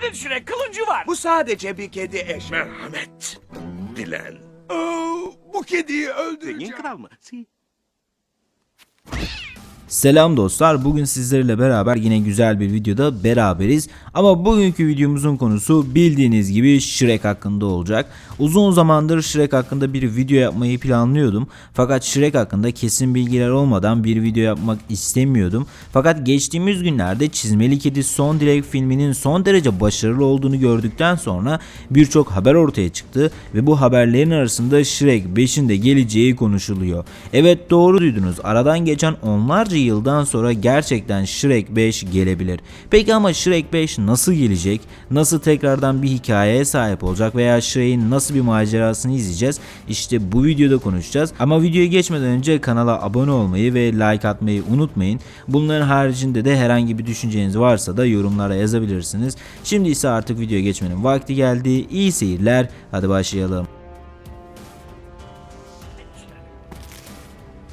Senin Şirek kılıncı var. Bu sadece bir kedi eş. Merhamet dilen. Oo, bu kediyi Zengin öldüreceğim. kral mı? Si. Selam dostlar. Bugün sizlerle beraber yine güzel bir videoda beraberiz. Ama bugünkü videomuzun konusu bildiğiniz gibi Shrek hakkında olacak. Uzun zamandır Shrek hakkında bir video yapmayı planlıyordum. Fakat Shrek hakkında kesin bilgiler olmadan bir video yapmak istemiyordum. Fakat geçtiğimiz günlerde Çizmeli Kedi Son Dilek filminin son derece başarılı olduğunu gördükten sonra birçok haber ortaya çıktı ve bu haberlerin arasında Shrek 5'in de geleceği konuşuluyor. Evet doğru duydunuz. Aradan geçen onlarca yıldan sonra gerçekten Shrek 5 gelebilir. Peki ama Shrek 5 nasıl gelecek? Nasıl tekrardan bir hikayeye sahip olacak veya Shrek'in nasıl bir macerasını izleyeceğiz? İşte bu videoda konuşacağız. Ama videoya geçmeden önce kanala abone olmayı ve like atmayı unutmayın. Bunların haricinde de herhangi bir düşünceniz varsa da yorumlara yazabilirsiniz. Şimdi ise artık videoya geçmenin vakti geldi. İyi seyirler. Hadi başlayalım.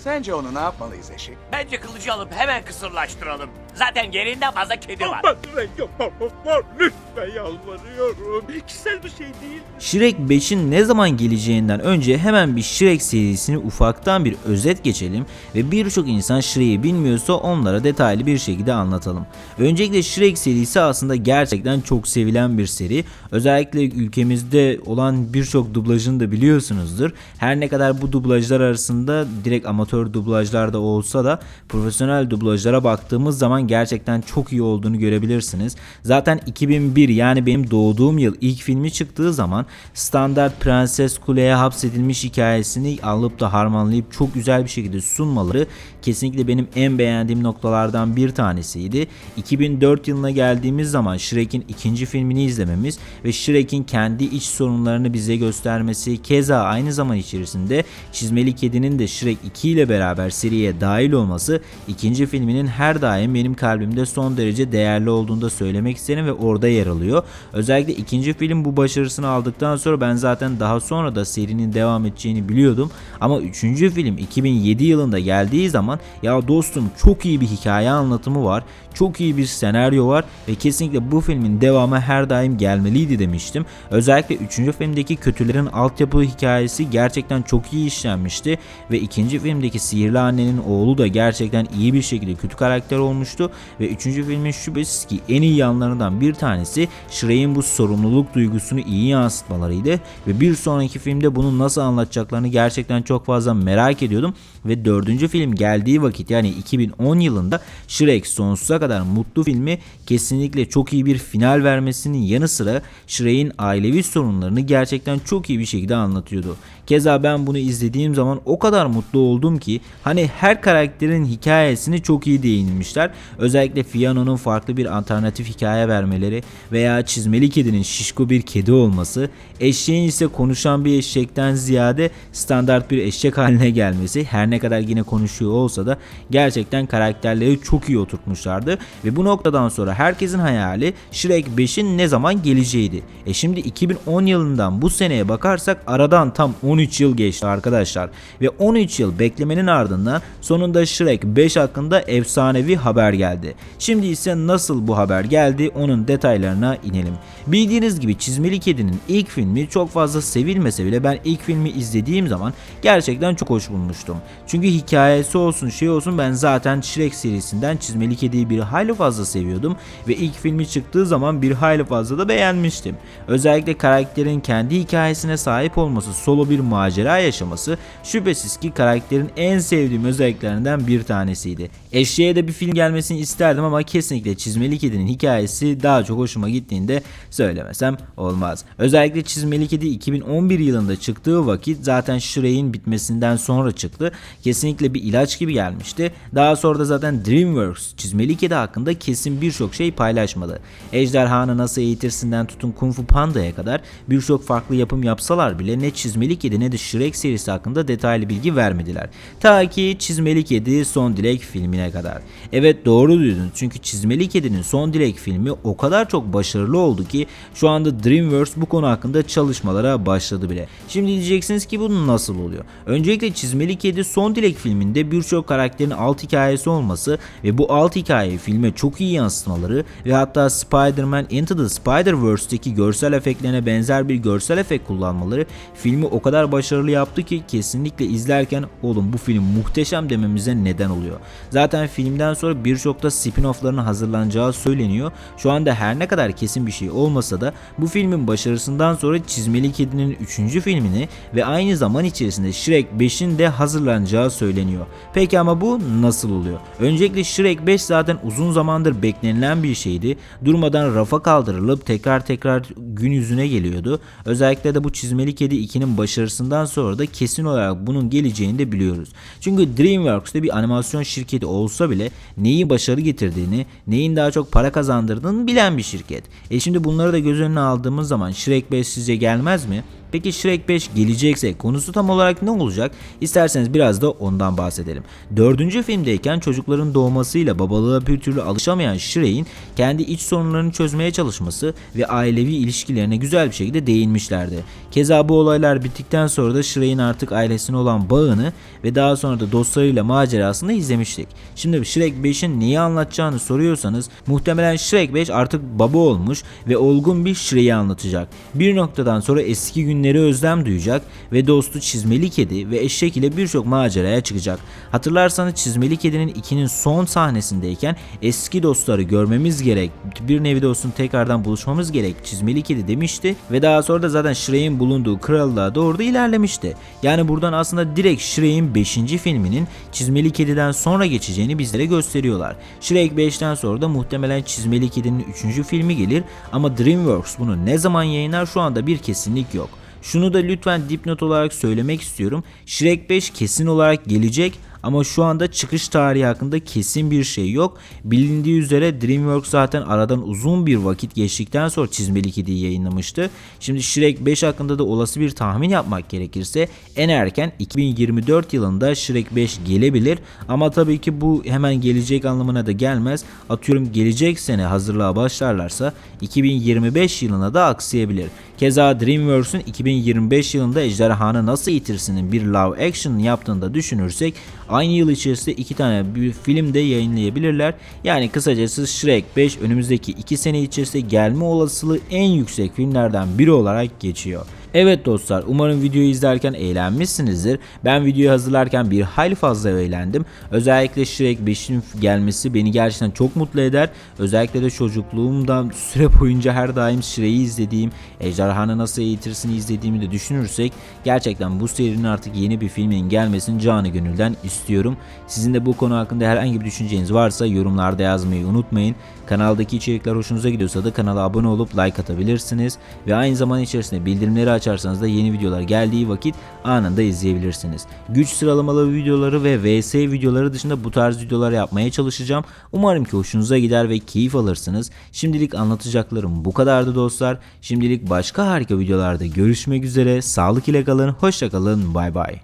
Sence onu ne yapmalıyız eşek? Bence kılıcı alıp hemen kısırlaştıralım. Zaten gereğinden fazla kedi var. Ben renk yapamam. Lütfen yalvarıyorum. Kişisel bir şey değil. Shrek 5'in ne zaman geleceğinden önce hemen bir Shrek serisini ufaktan bir özet geçelim ve birçok insan Shrek'i bilmiyorsa onlara detaylı bir şekilde anlatalım. Öncelikle Shrek serisi aslında gerçekten çok sevilen bir seri. Özellikle ülkemizde olan birçok dublajını da biliyorsunuzdur. Her ne kadar bu dublajlar arasında direkt amatör dublajlar da olsa da profesyonel dublajlara baktığımız zaman gerçekten çok iyi olduğunu görebilirsiniz. Zaten 2001 yani benim doğduğum yıl ilk filmi çıktığı zaman standart Prenses Kuleye hapsedilmiş hikayesini alıp da harmanlayıp çok güzel bir şekilde sunmaları kesinlikle benim en beğendiğim noktalardan bir tanesiydi. 2004 yılına geldiğimiz zaman Shrek'in ikinci filmini izlememiz ve Shrek'in kendi iç sorunlarını bize göstermesi keza aynı zaman içerisinde Çizmeli Kedi'nin de Shrek 2 ile beraber seriye dahil olması ikinci filminin her daim benim kalbimde son derece değerli olduğunu da söylemek isterim ve orada yer alıyor. Özellikle ikinci film bu başarısını aldıktan sonra ben zaten daha sonra da serinin devam edeceğini biliyordum. Ama üçüncü film 2007 yılında geldiği zaman ya dostum çok iyi bir hikaye anlatımı var. Çok iyi bir senaryo var ve kesinlikle bu filmin devamı her daim gelmeliydi demiştim. Özellikle 3. filmdeki kötülerin altyapı hikayesi gerçekten çok iyi işlenmişti ve ikinci filmdeki sihirli annenin oğlu da gerçekten iyi bir şekilde kötü karakter olmuştu ve 3. filmin şüphesiz ki en iyi yanlarından bir tanesi Shrek'in bu sorumluluk duygusunu iyi yansıtmalarıydı ve bir sonraki filmde bunu nasıl anlatacaklarını gerçekten çok fazla merak ediyordum ve dördüncü film geldiği vakit yani 2010 yılında Shrek sonsuza kadar mutlu filmi kesinlikle çok iyi bir final vermesinin yanı sıra Shrek'in ailevi sorunlarını gerçekten çok iyi bir şekilde anlatıyordu. Keza ben bunu izlediğim zaman o kadar mutlu oldum ki hani her karakterin hikayesini çok iyi değinmişler. Özellikle Fiona'nın farklı bir alternatif hikaye vermeleri veya çizmeli kedinin şişko bir kedi olması, eşeğin ise konuşan bir eşekten ziyade standart bir eşek haline gelmesi her ne kadar yine konuşuyor olsa da gerçekten karakterleri çok iyi oturtmuşlardı ve bu noktadan sonra herkesin hayali Shrek 5'in ne zaman geleceğiydi. E şimdi 2010 yılından bu seneye bakarsak aradan tam 13 yıl geçti arkadaşlar ve 13 yıl beklemenin ardından sonunda Shrek 5 hakkında efsanevi haber geldi. Şimdi ise nasıl bu haber geldi onun detaylarına inelim. Bildiğiniz gibi Çizmeli Kedi'nin ilk filmi çok fazla sevilmese bile ben ilk filmi izlediğim zaman gerçekten çok hoş bulmuştum. Çünkü hikayesi olsun şey olsun ben zaten Shrek serisinden Çizmeli Kedi'yi bir hayli fazla seviyordum ve ilk filmi çıktığı zaman bir hayli fazla da beğenmiştim. Özellikle karakterin kendi hikayesine sahip olması, solo bir macera yaşaması şüphesiz ki karakterin en sevdiğim özelliklerinden bir tanesiydi. Eşeğe de bir film gelmesini isterdim ama kesinlikle Çizmeli Kedi'nin hikayesi daha çok hoşuma gittiğinde söylemesem olmaz. Özellikle Çizmeli Kedi 2011 yılında çıktığı vakit zaten Shrek'in bitmesinden sonra çıktı. Kesinlikle bir ilaç gibi gelmişti. Daha sonra da zaten DreamWorks Çizmeli Kedi hakkında kesin birçok şey paylaşmadı. Ejderhanı nasıl eğitirsinden tutun Kung Fu Panda'ya kadar birçok farklı yapım yapsalar bile ne Çizmeli Kedi Ne de Shrek serisi hakkında detaylı bilgi vermediler. Ta ki Çizmeli Kedi Son Dilek filmine kadar. Evet doğru duydunuz çünkü Çizmeli Kedi'nin Son Dilek filmi o kadar çok başarılı oldu ki şu anda DreamWorks bu konu hakkında çalışmalara başladı bile. Şimdi diyeceksiniz ki bu nasıl oluyor? Öncelikle Çizmeli Kedi Son Dilek filminde birçok karakterin alt hikayesi olması ve bu alt hikayeyi filme çok iyi yansıtmaları ve hatta Spider-Man Into the Spider-Verse'deki görsel efektlerine benzer bir görsel efekt kullanmaları filmi o kadar başarılı yaptı ki kesinlikle izlerken oğlum bu film muhteşem dememize neden oluyor. Zaten filmden sonra birçok da spin-off'ların hazırlanacağı söyleniyor. Şu anda her ne kadar kesin bir şey olmasa da bu filmin başarısından sonra Çizmeli Kedi'nin 3. filmini ve aynı zaman içerisinde Shrek 5'in de hazırlanacağı söyleniyor. Peki ama bu nasıl oluyor? Öncelikle Shrek 5 zaten uzun zamandır beklenilen bir şeydi. Durmadan rafa kaldırılıp tekrar tekrar gün yüzüne geliyordu. Özellikle de bu Çizmeli Kedi 2'nin başarısından sonra da kesin olarak bunun geleceğini de biliyoruz. Çünkü DreamWorks'te bir animasyon şirketi olsa bile neyi başarı getirdiğini, neyin daha çok para kazandırdığını bilen bir şirket. E şimdi bunları da göz önüne aldığımız zaman Shrek 5 sizce gelmez mi? Peki Shrek 5 gelecekse konusu tam olarak ne olacak? İsterseniz biraz da ondan bahsedelim. Dördüncü filmdeyken çocukların doğmasıyla babalığa bir türlü alışamayan Shrek'in kendi iç sorunlarını çözmeye çalışması ve ailevi ilişkilerine güzel bir şekilde değinmişlerdi. Keza bu olaylar bittikten sonra da Shrek'in artık ailesine olan bağını ve daha sonra da dostlarıyla macerasını izlemiştik. Şimdi Shrek 5'in neyi anlatacağını soruyorsanız muhtemelen Shrek 5 artık baba olmuş ve olgun bir Shrek'i anlatacak. Bir noktadan sonra eski günleri özlem duyacak ve dostu Çizmeli Kedi ve eşek ile birçok maceraya çıkacak. Hatırlarsanız Çizmeli Kedi'nin 2'nin son sahnesindeyken eski dostları görmemiz gerek, bir nevi dostun tekrardan buluşmamız gerek Çizmeli Kedi demişti ve daha sonra da zaten Shrek'in bulunduğu krallığa doğru da ilerlemişti. Yani buradan aslında direkt Shrek'in 5. filminin Çizmeli Kedi'den sonra geçeceğini bizlere gösteriyorlar. Shrek 5'ten sonra da muhtemelen Çizmeli Kedi'nin 3. filmi gelir ama DreamWorks bunu ne zaman yayınlar şu anda bir kesinlik yok. Şunu da lütfen dipnot olarak söylemek istiyorum. Shrek 5 kesin olarak gelecek ama şu anda çıkış tarihi hakkında kesin bir şey yok. Bilindiği üzere DreamWorks zaten aradan uzun bir vakit geçtikten sonra Çizmeli Kedi'yi yayınlamıştı. Şimdi Shrek 5 hakkında da olası bir tahmin yapmak gerekirse en erken 2024 yılında Shrek 5 gelebilir. Ama tabii ki bu hemen gelecek anlamına da gelmez. Atıyorum gelecek sene hazırlığa başlarlarsa 2025 yılına da aksayabilir. Keza DreamWorks'un 2025 yılında Ejderhanı Nasıl Eğitirsin'in bir live action yaptığını da düşünürsek aynı yıl içerisinde iki tane bir film de yayınlayabilirler. Yani kısacası Shrek 5 önümüzdeki 2 sene içerisinde gelme olasılığı en yüksek filmlerden biri olarak geçiyor. Evet dostlar umarım videoyu izlerken eğlenmişsinizdir. Ben videoyu hazırlarken bir hayli fazla eğlendim. Özellikle Shrek 5'in gelmesi beni gerçekten çok mutlu eder. Özellikle de çocukluğumdan süre boyunca her daim Shrek'i izlediğim, Ejderhanı Nasıl Eğitirsin'i izlediğimi de düşünürsek gerçekten bu serinin artık yeni bir filmin gelmesini canı gönülden istiyorum. Sizin de bu konu hakkında herhangi bir düşünceniz varsa yorumlarda yazmayı unutmayın. Kanaldaki içerikler hoşunuza gidiyorsa da kanala abone olup like atabilirsiniz. Ve aynı zaman içerisinde bildirimleri açarsanız da yeni videolar geldiği vakit anında izleyebilirsiniz. Güç sıralamalı videoları ve VS videoları dışında bu tarz videolar yapmaya çalışacağım. Umarım ki hoşunuza gider ve keyif alırsınız. Şimdilik anlatacaklarım bu kadardı dostlar. Şimdilik başka harika videolarda görüşmek üzere. Sağlık ile kalın, hoşça kalın, bay bay.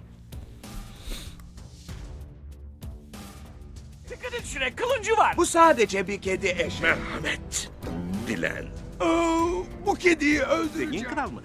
Dikkat et Shrek kılıncı var. Bu sadece bir kedi eşek. Merhamet dilen. Oo, bu kediyi Zengin öldüreceğim. kral mı?